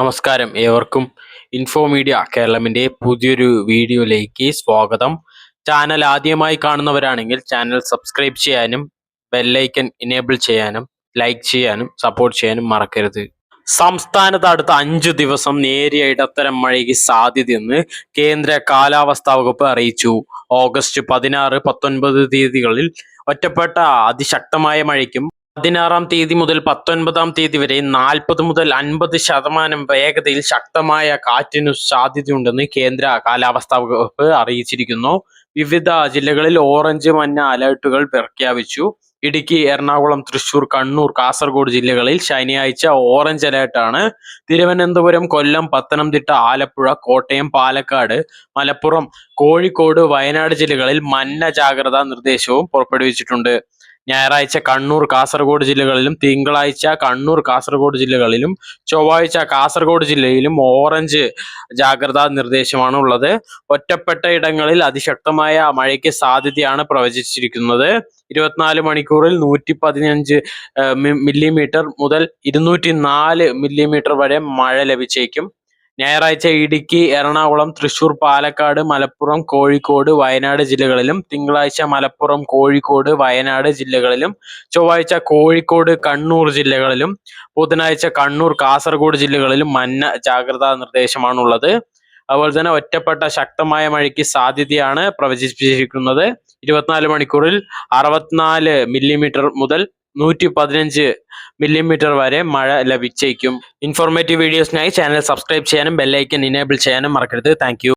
നമസ്കാരം. ഏവർക്കും info media കേരളമിന്റെ പുതിയൊരു വീഡിയോയിലേക്ക് സ്വാഗതം. ചാനൽ ആദ്യമായി കാണുന്നവരാണെങ്കിൽ ചാനൽ സബ്സ്ക്രൈബ് ചെയ്യാനും ബെല്ലൈക്കൻ ഇനേബിൾ ചെയ്യാനും ലൈക്ക് ചെയ്യാനും സപ്പോർട്ട് ചെയ്യാനും മറക്കരുത്. സംസ്ഥാനത്ത് അടുത്ത അഞ്ചു ദിവസം നേരിയ ഇടത്തരം മഴയ്ക്ക് സാധ്യതയെന്ന് കേന്ദ്ര കാലാവസ്ഥാ വകുപ്പ് അറിയിച്ചു. ഓഗസ്റ്റ് പതിനാറ് പത്തൊൻപത് തീയതികളിൽ ഒറ്റപ്പെട്ട അതിശക്തമായ മഴയ്ക്കും പതിനാറാം തീയതി മുതൽ പത്തൊൻപതാം തീയതി വരെ നാൽപ്പത് മുതൽ അൻപത് ശതമാനം വേഗതയിൽ ശക്തമായ കാറ്റിനു സാധ്യതയുണ്ടെന്ന് കേന്ദ്ര കാലാവസ്ഥാ വകുപ്പ് അറിയിച്ചിരിക്കുന്നു. വിവിധ ജില്ലകളിൽ ഓറഞ്ച് മഞ്ഞ അലർട്ടുകൾ പ്രഖ്യാപിച്ചു. ഇടുക്കി എറണാകുളം തൃശൂർ കണ്ണൂർ കാസർഗോഡ് ജില്ലകളിൽ ശനിയാഴ്ച ഓറഞ്ച് അലേർട്ടാണ്. തിരുവനന്തപുരം കൊല്ലം പത്തനംതിട്ട ആലപ്പുഴ കോട്ടയം പാലക്കാട് മലപ്പുറം കോഴിക്കോട് വയനാട് ജില്ലകളിൽ മഞ്ഞ ജാഗ്രതാ നിർദ്ദേശവും പുറപ്പെടുവിച്ചിട്ടുണ്ട്. ഞായറാഴ്ച കണ്ണൂർ കാസർഗോഡ് ജില്ലകളിലും തിങ്കളാഴ്ച കണ്ണൂർ കാസർഗോഡ് ജില്ലകളിലും ചൊവ്വാഴ്ച കാസർഗോഡ് ജില്ലയിലും ഓറഞ്ച് ജാഗ്രതാ നിർദ്ദേശമാണ് ഉള്ളത്. ഒറ്റപ്പെട്ട ഇടങ്ങളിൽ അതിശക്തമായ മഴയ്ക്ക് സാധ്യതയാണ് പ്രവചിച്ചിരിക്കുന്നത്. ഇരുപത്തിനാല് മണിക്കൂറിൽ നൂറ്റി പതിനഞ്ച് മില്ലിമീറ്റർ മുതൽ ഇരുന്നൂറ്റി നാല് മില്ലിമീറ്റർ വരെ മഴ ലഭിച്ചേക്കും. ഞായറാഴ്ച ഇടുക്കി എറണാകുളം തൃശൂർ പാലക്കാട് മലപ്പുറം കോഴിക്കോട് വയനാട് ജില്ലകളിലും തിങ്കളാഴ്ച മലപ്പുറം കോഴിക്കോട് വയനാട് ജില്ലകളിലും ചൊവ്വാഴ്ച കോഴിക്കോട് കണ്ണൂർ ജില്ലകളിലും ബുധനാഴ്ച കണ്ണൂർ കാസർഗോഡ് ജില്ലകളിലും മഞ്ഞ ജാഗ്രതാ നിർദ്ദേശമാണുള്ളത്. അതുപോലെ തന്നെ ഒറ്റപ്പെട്ട ശക്തമായ മഴയ്ക്ക് സാധ്യതയാണ് പ്രവചിപ്പിച്ചിരിക്കുന്നത് ഇരുപത്തിനാല് മണിക്കൂറിൽ അറുപത്തിനാല് മില്ലിമീറ്റർ മുതൽ നൂറ്റി പതിനഞ്ച് മില്ലിമീറ്റർ വരെ മഴ ലഭിച്ചേക്കും. ഇൻഫോർമേറ്റീവ് വീഡിയോസിനായി ചാനൽ സബ്സ്ക്രൈബ് ചെയ്യാനും ബെല്ലൈക്കൻ ഇനേബിൾ ചെയ്യാനും മറക്കരുത്. താങ്ക്